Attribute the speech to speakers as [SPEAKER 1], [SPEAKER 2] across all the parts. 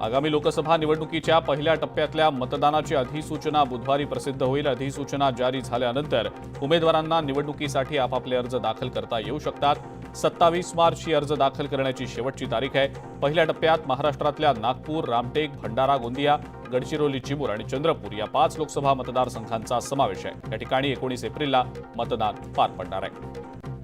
[SPEAKER 1] आगामी लोकसभा निवडणुकीच्या पहिल्या टप्प्यातल्या मतदानाची अधिसूचना बुधवारी प्रसिद्ध होईल. अधिसूचना जारी झाल्यानंतर उमेदवारांना निवडणुकीसाठी आपापले अर्ज दाखल करता येऊ शकतात. सत्तावीस मार्च ही अर्ज दाखल करण्याची शेवटची तारीख आहे. पहिल्या टप्प्यात महाराष्ट्रातल्या नागपूर रामटेक भंडारा गोंदिया गडचिरोली चिमूर आणि चंद्रपूर या पाच लोकसभा मतदारसंघांचा समावेश आहे. या ठिकाणी एकोणीस एप्रिलला मतदान पार पडणार आहे.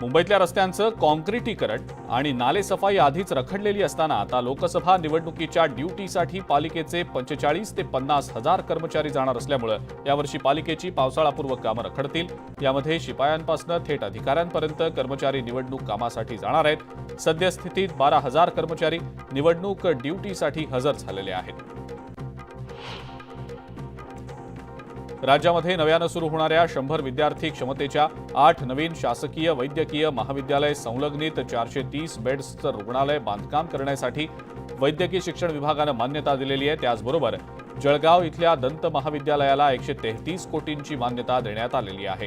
[SPEAKER 1] मुंबईतल्या रस्त्यांचं कॉन्क्रिटीकरण आणि नालेसफाई आधीच रखडलेली असताना आता लोकसभा निवडणुकीच्या ड्युटीसाठी पालिकेचे पंचेचाळीस ते पन्नास हजार कर्मचारी जाणार असल्यामुळं यावर्षी पालिकेची पावसाळापूर्व कामं रखडतील. यामध्ये शिपायांपासून थेट अधिकाऱ्यांपर्यंत कर्मचारी निवडणूक कामासाठी जाणार आहेत. सद्यस्थितीत बारा हजार कर्मचारी निवडणूक ड्युटीसाठी हजर झालेले आहेत. राज्यामध्ये नव्यानं सुरू होणाऱ्या शंभर विद्यार्थी क्षमतेच्या आठ नवीन शासकीय वैद्यकीय महाविद्यालय संलग्नित चारशे तीस बेड्सचं रुग्णालय बांधकाम करण्यासाठी वैद्यकीय शिक्षण विभागानं मान्यता दिलेली आहे. त्याचबरोबर जळगाव इथल्या दंत महाविद्यालयाला एकशे तेहतीस कोटींची मान्यता देण्यात आलेली आहे.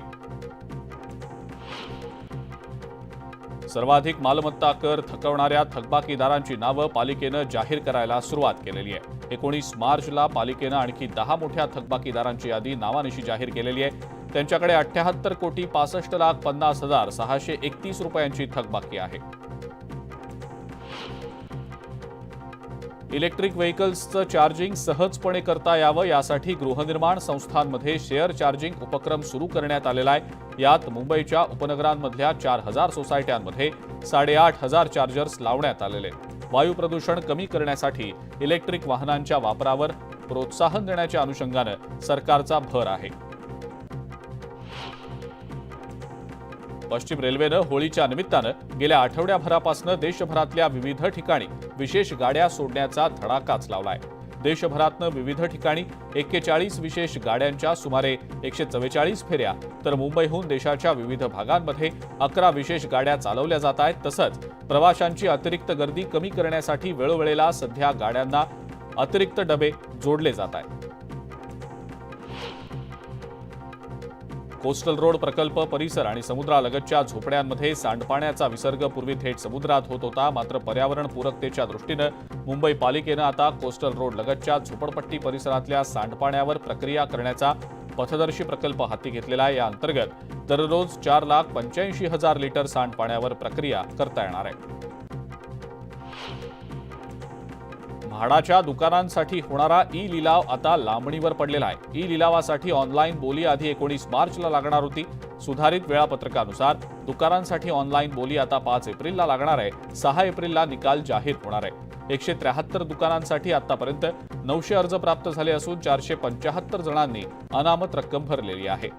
[SPEAKER 1] सर्वाधिक मालमत्ता कर थकवणाऱ्या थकबाकीदारांची नावं पालिकेनं जाहीर करायला सुरुवात केलेली आहे. एकोणीस मार्चला पालिकेनं आणखी दहा मोठ्या थकबाकीदारांची यादी नावानिशी जाहीर केलेली आहे. त्यांच्याकडे अठ्ठ्याहत्तर कोटी पासष्ट लाख पन्नास हजार सहाशे एकतीस रुपयांची थकबाकी आहे. इलेक्ट्रिक व्हेकल्सचं चार्जिंग सहजपणे करता यावं यासाठी गृहनिर्माण संस्थांमध्ये शेअर चार्जिंग उपक्रम सुरू करण्यात आलेला आहे यात मुंबईच्या उपनगरांमधल्या चार हजार सोसायट्यांमध्ये साडेआठ हजार चार्जर्स लावण्यात आलेले आहेत. वायू प्रदूषण कमी करण्यासाठी इलेक्ट्रिक वाहनांच्या वापरावर प्रोत्साहन देण्याच्या अनुषंगानं सरकारचा भर आहे पश्चिम रेल्वेनं होळीच्या निमित्तानं गेल्या आठवड्याभरापासून देशभरातल्या विविध ठिकाणी विशेष गाड्या सोडण्याचा धडाकाच लावलाय. देशभरातनं विविध ठिकाणी एक्केचाळीस विशेष गाड्यांच्या सुमारे एकशे चव्वेचाळीस फेऱ्या तर मुंबईहून देशाच्या विविध भागांमध्ये अकरा विशेष गाड्या चालवल्या जात आहेत. तसंच प्रवाशांची अतिरिक्त गर्दी कमी करण्यासाठी वेळोवेळेला सध्या गाड्यांना अतिरिक्त डबे जोडले जात आहेत. कोस्टल रोड प्रकल्प परिसर आणि समुद्रालगतच्या झोपड्यांमध्ये सांडपाण्याचा विसर्ग पूर्वी थेट समुद्रात होत होता मात्र पर्यावरण पूरकतेच्या दृष्टीनं मुंबई पालिकेनं आता कोस्टल रोड लगतच्या झोपडपट्टी परिसरातल्या सांडपाण्यावर प्रक्रिया करण्याचा पथदर्शी प्रकल्प हाती घेतलेला आहे. या अंतर्गत दररोज चार लाख पंच्याऐंशी हजार लिटर सांडपाण्यावर प्रक्रिया करता येणार आहे. म्हाडाच्या दुकानांसाठी होणारा ई लिलाव आता लांबणीवर पडलेला आहे. ई लिलावासाठी ऑनलाईन बोली आधी एकोणीस मार्चला लागणार होती. सुधारित वेळापत्रकानुसार दुकानांसाठी ऑनलाईन बोली आता पाच एप्रिलला लागणार आहे. सहा एप्रिलला निकाल जाहीर होणार आहे. एकशे त्र्याहत्तर दुकानांसाठी आतापर्यंत नऊशे अर्ज प्राप्त झाले असून चारशे पंचाहत्तर जणांनी अनामत रक्कम भरलेली आहे.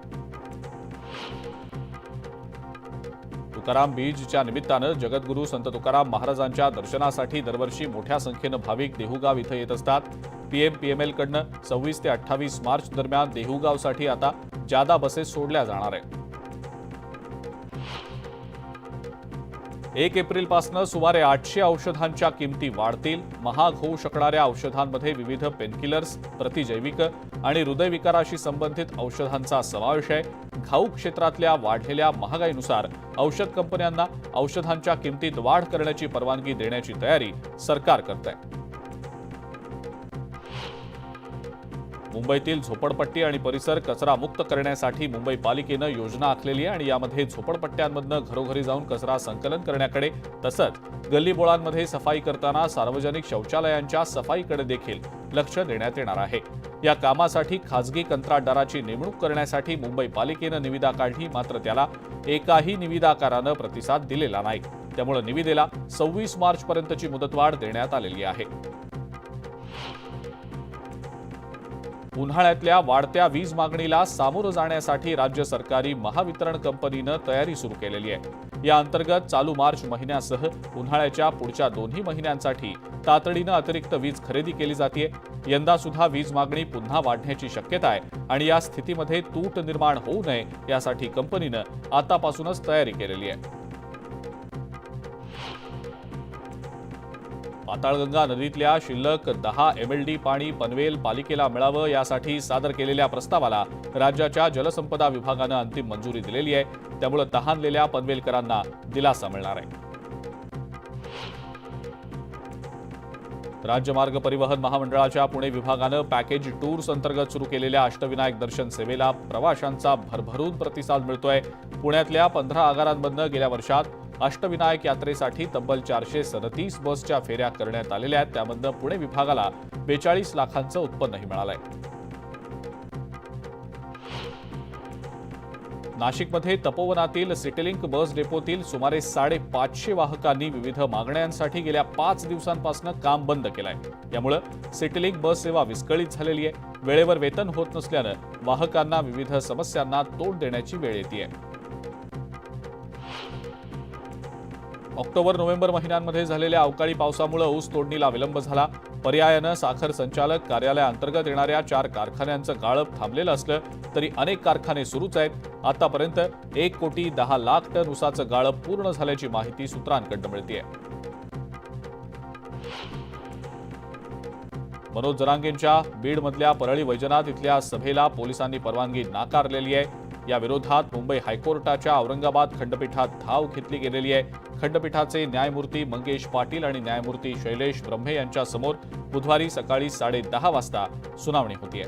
[SPEAKER 1] तुकाराम बीजच्या निमित्तानं जगद्गुरू संत तुकाराम महाराजांच्या दर्शनासाठी दरवर्षी मोठ्या संख्येनं भाविक देहूगाव इथं येत असतात. पीएम पीएमएलकडनं सव्वीस ते अठ्ठावीस मार्च दरम्यान देहूगावसाठी आता जादा बसेस सोडल्या जाणार आहेत. एक एप्रिलपासून सुमारे आठशे औषधांच्या किमती वाढतील. महाग होऊ शकणाऱ्या औषधांमध्ये विविध पेनकिलर्स प्रतिजैविक आणि हृदयविकाराशी संबंधित औषधांचा समावेश आहे. घाऊक क्षेत्रातल्या वाढलेल्या महागाईनुसार औषध कंपन्यांना औषधांच्या किमतीत वाढ करण्याची परवानगी देण्याची तयारी सरकार करत आहे मुंबईतील झोपडपट्टी आणि परिसर कचरा मुक्त करण्यासाठी मुंबई पालिकेनं योजना आखलेली आहे आणि यामध्ये झोपडपट्ट्यांमधनं घरोघरी जाऊन कचरा संकलन करण्याकडे तसंच गल्लीबोळांमध्ये सफाई करताना सार्वजनिक शौचालयांच्या सफाईकडे देखील लक्ष देण्यात येणार आहे. या कामासाठी खासगी कंत्राटदाराची नेमणूक करण्यासाठी मुंबई पालिकेनं निविदा काढली मात्र त्याला एकाही निविदाकारानं प्रतिसाद दिलेला नाही. त्यामुळे निविदेला सव्वीस मार्चपर्यंतची मुदतवाढ देण्यात आलेली आहे. उन्हाळ्यातल्या वाढत्या वीज मागणीला सामोरं जाण्यासाठी राज्य सरकारी महावितरण कंपनीनं तयारी सुरू केलेली आहे. या अंतर्गत चालू मार्च महिन्यासह उन्हाळ्याच्या पुढच्या दोन्ही महिन्यांसाठी तातडीनं अतिरिक्त वीज खरेदी केली जाते यंदा सुद्धा वीज मागणी पुन्हा वाढण्याची शक्यता आहे आणि या स्थितीमध्ये तूट निर्माण होऊ नये यासाठी कंपनीनं आतापासूनच तयारी केलेली आहे. पाताळगंगा नदीतल्या शिल्लक दहा एमएलडी पाणी पनवेल पालिकेला मिळावं यासाठी सादर केलेल्या प्रस्तावाला राज्याच्या जलसंपदा विभागानं अंतिम मंजुरी दिलेली आहे. त्यामुळे तहानलेल्या पनवेलकरांना दिलासा मिळणार आहे. राज्य मार्ग परिवहन महामंडळाच्या पुणे विभागानं पॅकेज टूर्स अंतर्गत सुरू केलेल्या अष्टविनायक दर्शन सेवेला प्रवाशांचा भरभरून प्रतिसाद मिळतोय. पुण्यातल्या पंधरा आगारांमधनं गेल्या वर्षात अष्टविनायक यात्रेसाठी तब्बल चारशे सदतीस बसच्या फेऱ्या करण्यात आलेल्या आहेत. त्यामधनं पुणे विभागाला बेचाळीस लाखांचं उत्पन्नही मिळालंय. नाशिकमध्ये तपोवनातील सिटीलिंक बस डेपोतील सुमारे साडेपाचशे वाहकांनी विविध मागण्यांसाठी गेल्या पाच दिवसांपासून काम बंद केलंय. यामुळे सिटीलिंक बस सेवा विस्कळीत झालेली आहे. वेळेवर वेतन होत नसल्यानं वाहकांना विविध समस्यांना तोंड देण्याची वेळ येते ऑक्टोबर नोव्हेंबर महिन्यांमध्ये झालेल्या अवकाळी पावसामुळे ऊस तोडणीला विलंब झाला. पर्यायानं साखर संचालक कार्यालयाअंतर्गत येणाऱ्या चार कारखान्यांचं गाळप थांबलेलं असलं तरी अनेक कारखाने सुरूच आहेत. आतापर्यंत एक कोटी दहा लाख टन ऊसाचं गाळप पूर्ण झाल्याची माहिती सूत्रांकडनं मिळते मनोज जरांगेंच्या बीडमधल्या परळी वैजनाथ इथल्या सभेला पोलिसांनी परवानगी नाकारलेली आहे. या विरोधात मुंबई हायकोर्टाच्या औरंगाबाद खंडपीठात धाव घेतली गेलेली आहे. खंडपीठाचे न्यायमूर्ती मंगेश पाटील आणि न्यायमूर्ती शैलेश ब्रह्मे यांच्या समोर बुधवारी सकाळी साडे दहा वाजता सुनावणी होतीये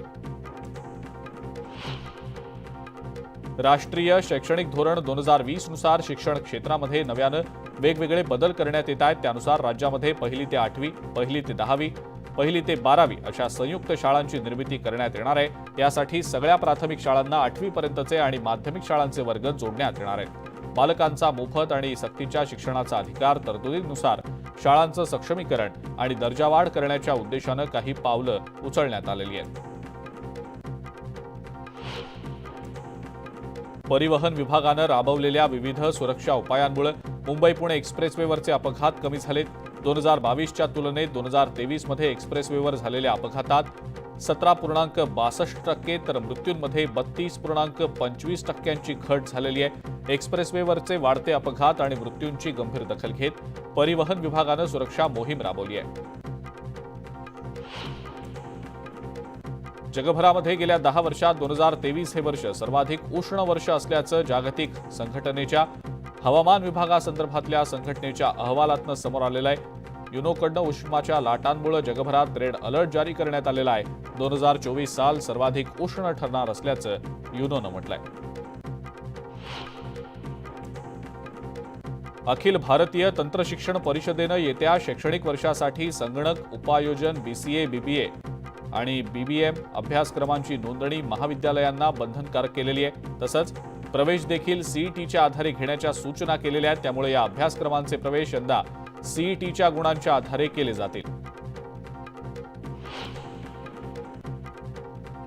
[SPEAKER 1] राष्ट्रीय शैक्षणिक धोरण दोन हजार वीसनुसार शिक्षण क्षेत्रामध्ये नव्यानं वेगवेगळे बदल करण्यात येत आहेत. त्यानुसार राज्यामध्ये पहिली ते आठवी पहिली ते दहावी पहिली ते बारावी अशा संयुक्त शाळांची निर्मिती करण्यात येणार आहे. यासाठी सगळ्या प्राथमिक शाळांना आठवीपर्यंतचे आणि माध्यमिक शाळांचे वर्ग जोडण्यात येणार आहेत. बालकांचा मोफत आणि सक्तीच्या शिक्षणाचा अधिकार तरतुदीनुसार शाळांचं सक्षमीकरण आणि दर्जावाढ करण्याच्या उद्देशानं काही पावलं उचलण्यात आलेली आहेत. परिवहन विभागानं राबवलेल्या विविध सुरक्षा उपायांमुळे मुंबई पुणे एक्सप्रेसवेवरचे अपघात कमी झालेत. दोन हजार बावीसच्या तुलनेत दोन हजार तेवीसमध्ये एक्सप्रेसवेवर झालेल्या अपघातात सतरा पूर्णांक बासष्ट टक्के तर मृत्यूंमध्ये बत्तीस पूर्णांक पंचवीस टक्क्यांची घट झालेली आहे. एक्सप्रेसवेवरचे वाढते अपघात आणि मृत्यूंची गंभीर दखल घेत परिवहन विभागानं सुरक्षा मोहीम राबवली आहे. जगभरामध्ये गेल्या दहा वर्षात दोन हजार तेवीस हे वर्ष सर्वाधिक उष्ण वर्ष असल्याचं जागतिक संघटनेच्या हवामान विभागासंदर्भातल्या संघटनेच्या अहवालातनं समोर आलेलं आहे. युनोकडनं उष्माच्या लाटांमुळे जगभरात रेड अलर्ट जारी करण्यात आलेला आहे. दोन हजार चोवीस साल सर्वाधिक उष्ण ठरणार असल्याचं युनोनं म्हटलंय. अखिल भारतीय तंत्रशिक्षण परिषदेनं येत्या शैक्षणिक वर्षासाठी संगणक उपायोजन बीसीए बीबीए आणि बीबीएम अभ्यासक्रमांची नोंदणी महाविद्यालयांना बंधनकारक केलेली आहे. तसंच प्रवेश देखील सीईटीच्या आधारे घेण्याच्या सूचना केलेल्या आहेत. त्यामुळे या अभ्यासक्रमांचे प्रवेश यंदा सीईटीच्या गुणांच्या आधारे केले जातील.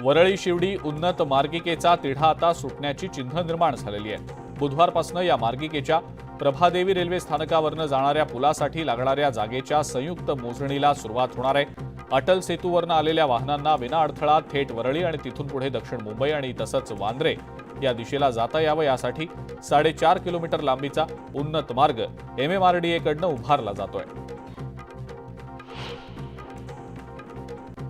[SPEAKER 1] वरळी शिवडी उन्नत मार्गिकेचा तिढा आता सुटण्याची चिन्ह निर्माण झालेली आहे. बुधवारपासून या मार्गिकेच्या प्रभादेवी रेल्वे स्थानकावरनं जाणाऱ्या पुलासाठी लागणाऱ्या जागेच्या संयुक्त मोजणीला सुरुवात होणार आहे. अटल सेतूवरनं आलेल्या वाहनांना विनाअडथळा थेट वरळी आणि तिथून पुढे दक्षिण मुंबई आणि तसंच वांद्रे या दिशेला जाता यावं यासाठी साडेचार किलोमीटर लांबीचा उन्नत मार्ग एमएमआरडीएकडनं उभारला जातोय.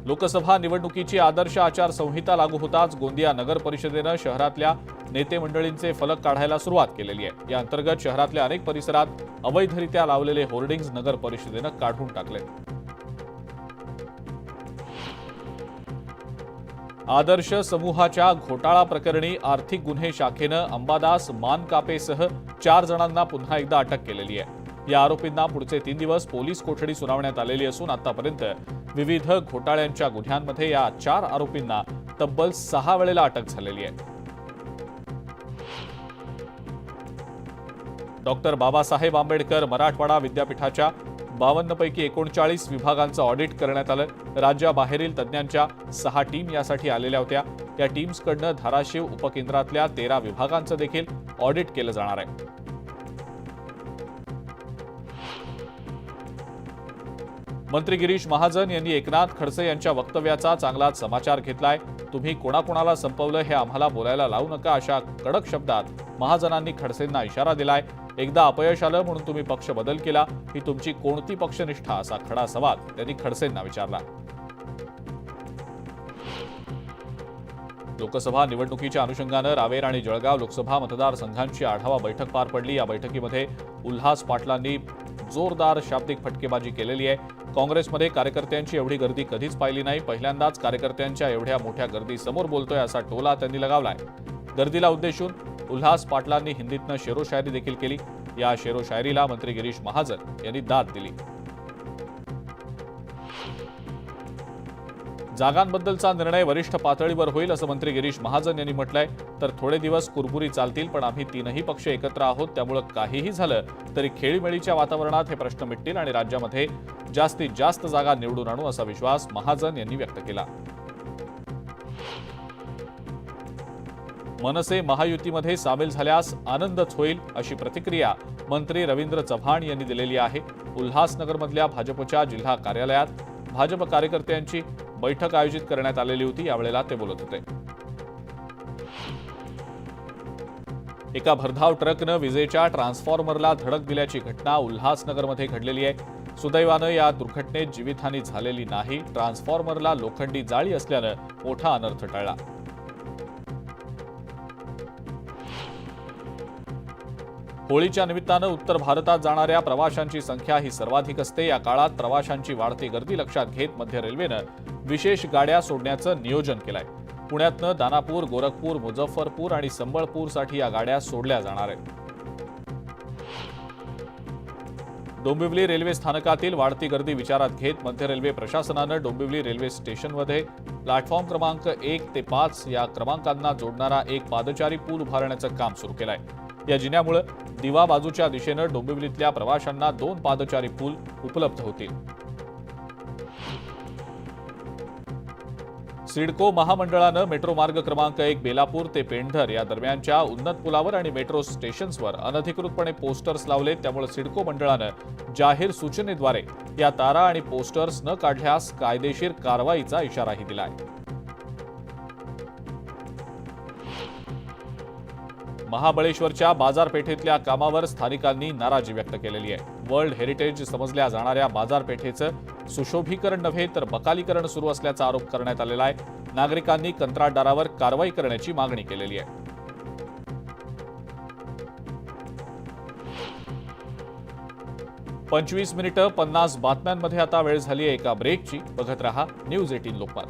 [SPEAKER 1] लोकसभा निवडणुकीची आदर्श आचारसंहिता लागू होताच गोंदिया नगर परिषदेनं शहरातल्या नेते मंडळींचे फलक काढायला सुरुवात केलेली आहे. या अंतर्गत शहरातल्या अनेक परिसरात अवैधरित्या लावलेले होर्डिंग्ज नगर परिषदेनं काढून टाकले आदर्श समूहाच्या घोटाळा प्रकरणी आर्थिक गुन्हे शाखेनं अंबादास मानकापेसह चार जणांना पुन्हा एकदा अटक केलेली आहे. या आरोपींना पुढचे तीन दिवस पोलीस कोठडी सुनावण्यात आलेली असून आतापर्यंत विविध घोटाळ्यांच्या गुन्ह्यांमध्ये या चार आरोपींना तब्बल सहा वेळेला अटक झालेली आहे. डॉक्टर बाबासाहेब आंबेडकर मराठवाडा विद्यापीठाच्या बावन्न पैकी एकोणचाळीस विभागांचं ऑडिट करण्यात आलं. राज्याबाहेरील तज्ज्ञांच्या सहा टीम यासाठी आलेल्या होत्या. या टीम्सकडनं धाराशिव उपकेंद्रातल्या तेरा विभागांचं देखील ऑडिट केलं जाणार आहे. मंत्री गिरीश महाजन यांनी एकनाथ खडसे यांच्या वक्तव्याचा चांगलाच समाचार घेतलाय. तुम्ही कोणाकोणाला संपवलं हे आम्हाला बोलायला लावू नका अशा कडक शब्दात महाजनांनी खडसेंना इशारा दिलाय. एकदा अपयश आलं म्हणून तुम्ही पक्ष बदल केला ही तुमची कोणती पक्षनिष्ठा असा खडा सवाल त्यांनी खडसेंना विचारला. लोकसभा निवडणुकीच्या अनुषंगानं रावेर आणि जळगाव लोकसभा मतदारसंघांची आढावा बैठक पार पडली. या बैठकीमध्ये उल्हास पाटलांनी जोरदार शाब्दिक फटकेबाजी केलेली आहे. काँग्रेसमध्ये कार्यकर्त्यांची एवढी गर्दी कधीच पाहिली नाही. पहिल्यांदाच कार्यकर्त्यांच्या एवढ्या मोठ्या गर्दीसमोर बोलतोय असा टोला त्यांनी लगावलाय. गर्दीला उद्देशून उल्हास पाटलांनी हिंदीतनं शेरोशायरी देखील केली. या शेरोशायरीला मंत्री गिरीश महाजन यांनी दाद दिली. जागांबद्दलचा निर्णय वरिष्ठ पातळीवर होईल असं मंत्री गिरीश महाजन यांनी म्हटलंय. तर थोडे दिवस कुरबुरी चालतील पण आम्ही तीनही पक्ष एकत्र आहोत. त्यामुळं काहीही झालं तरी खेळीमेळीच्या वातावरणात हे प्रश्न मिटतील आणि राज्यामध्ये जास्तीत जास्त जागा निवडून आणू असा विश्वास महाजन यांनी व्यक्त केला. मनसे महायुतीमध्ये सामील झाल्यास आनंदच होईल अशी प्रतिक्रिया मंत्री रवींद्र चव्हाण यांनी दिलेली आहे. उल्हासनगरमधल्या भाजपच्या जिल्हा कार्यालयात भाजप कार्यकर्त्यांची बैठक आयोजित करण्यात आलेली होती यावेळेला ते बोलत होते. एका भरधाव ट्रकनं विजेच्या ट्रान्सफॉर्मरला धडक दिल्याची घटना उल्हासनगरमध्ये घडलेली आहे. सुदैवानं या दुर्घटनेत जीवितहानी झालेली नाही. ट्रान्सफॉर्मरला लोखंडी जाळी असल्यानं मोठा अनर्थ टळला. होळीच्या निमित्तानं उत्तर भारतात जाणाऱ्या प्रवाशांची संख्या ही सर्वाधिक असते. या काळात प्रवाशांची वाढती गर्दी लक्षात घेत मध्य रेल्वेनं विशेष गाड्या सोडण्याचं नियोजन केलंय. पुण्यातनं दानापूर गोरखपूर मुझफ्फरपूर आणि संबळपूरसाठी या गाड्या सोडल्या जाणार आहेत. डोंबिवली रेल्वे स्थानकातील वाढती गर्दी विचारात घेत मध्य रेल्वे प्रशासनानं डोंबिवली रेल्वे स्टेशनमध्ये प्लॅटफॉर्म क्रमांक एक ते पाच या क्रमांकांना जोडणारा एक पादचारी पूल उभारण्याचं काम सुरू केलं आहे या जिन्यामुळे दिवा बाजूच्या दिशेनं डोंबिवलीतल्या प्रवाशांना दोन पादचारी पूल उपलब्ध होतील. सिडको महामंडळानं मेट्रो मार्ग क्रमांक एक बेलापूर ते पेंढर या दरम्यानच्या उन्नत पुलावर आणि मेट्रो स्टेशन्सवर अनधिकृतपणे पोस्टर्स लावले त्यामुळे सिडको मंडळानं जाहीर सूचनेद्वारे या तारा आणि पोस्टर्स न काढल्यास कायदेशीर कारवाईचा इशाराही दिला आहे महाबळेश्वरच्या बाजारपेठेतल्या कामावर स्थानिकांनी नाराजी व्यक्त केलेली आहे. वर्ल्ड हेरिटेज समजल्या जाणाऱ्या बाजारपेठेचं सुशोभीकरण नव्हे तर बकालीकरण सुरू असल्याचा आरोप करण्यात आलेला आहे. नागरिकांनी कंत्राटदारावर कारवाई करण्याची मागणी केलेली आहे. पंचवीस मिनिटं पन्नास बातम्यांमध्ये आता वेळ झाली आहे एका ब्रेकची. बघत रहा न्यूज एटीन लोकपाल.